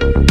thank you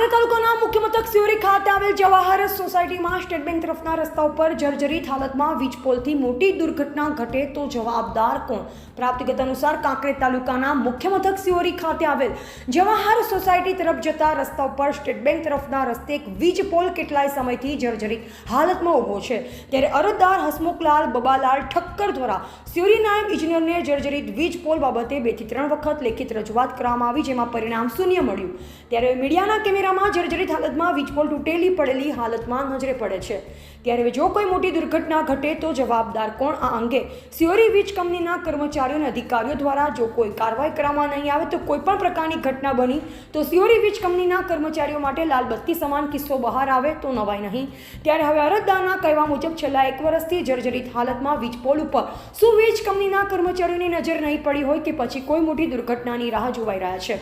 Kankrej તાલુકાના મુખ્ય મથક સિયોરી ખાતે આવેલ જવાહર સોસાયટીમાં સ્ટેટ બેંક તરફના રસ્તા ઉપર જર્જરિત હાલતમાં વીજ મોટી દુર્ઘટના ઘટે તો જવાબદાર કોણ? પ્રાપ્તિગત અનુસાર કાંકરેજ તાલુકાના મુખ્ય મથક સિયોરી ખાતે આવેલ જવાહર સોસાયટી તરફ જતા રસ્તા ઉપર સ્ટેટ બેંક તરફના રસ્તે એક વીજ પોલ કેટલાય સમયથી જર્જરિત હાલતમાં ઊભો છે. ત્યારે અરજદાર હસમુખલાલ બબાલાલ ઠક્કર દ્વારા સિયોરી નાયબ ઇજનેરને જર્જરિત વીજ પોલ બાબતે બેથી ત્રણ વખત લેખિત રજૂઆત કરવામાં આવી જેમાં પરિણામ શૂન્ય મળ્યું. ત્યારે મીડિયાના કેમેરામાં જર્જરિત હાલતમાં વીજ પોલ તૂટેલી પડેલી હાલતમાં નજરે પડે છે. ત્યારે જો કોઈ મોટી દુર્ઘટના ઘટે તો જવાબદાર કોણ? આ અંગે સિયોરી વીજ કંપનીના કર્મચારીઓ અને અધિકારીઓ દ્વારા જો કોઈ કાર્યવાહી કરવામાં નહીં આવે તો કોઈ પણ પ્રકારની ઘટના બની તો સિયોરી વીજ કંપનીના કર્મચારીઓ માટે લાલબત્તી સમાન કિસ્સો બહાર આવે તો નવાય નહીં. ત્યારે હવે અરજદારના કહેવા મુજબ છેલ્લા એક વર્ષથી જર્જરિત હાલતમાં વીજ પોલ ઉપર શું વીજ કંપનીના કર્મચારીઓની નજર નહીં પડી હોય કે પછી કોઈ મોટી દુર્ઘટનાની રાહ જોવાઈ રહ્યા છે.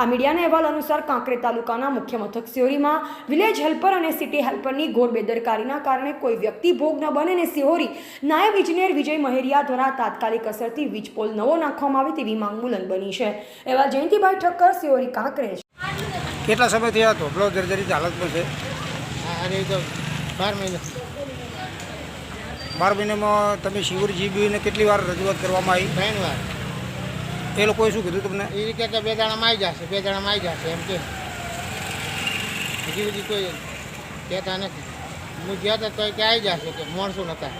આ મીડિયાના અહેવાલ અનુસાર કાંકરે તાલુકાના મુખ્ય મથક સિહોરીમાં વિલેજ હેલ્પર અને સિટી હેલ્પરની ઘોર બેદરકારીના કારણે કોઈ વ્યક્તિ ભોગ ન બને અને સિહોરી નાયબ ઇજનેર વિજય મહેરિયા દ્વારા તાત્કાલિક અસરથી વીજ પોલ નવો નાખવામાં આવે તેવી માંગ બુલંદ બની છે. એવા જયંતિભાઈ ઠક્કર સિહોરી કાંકરેજ. કેટલા સમયથી આ ધોપલો જર્જરિત હાલતમાં છે? બાર મહિના. બાર મહિનામાં તમે શિવર જીબીને કેટલી વાર રજૂઆત કરવામાં આવી? ત્રણ વાર. એ લોકોએ શું કીધું તમને? એ રીતે કે બે દાણામાં આવી જશે બે દાણામાં આવી જશે એમ કે. હજી બધી કોઈ કહેતા નથી. હું ગયા હતા તો કે આવી જશે કે માણસો નહોતા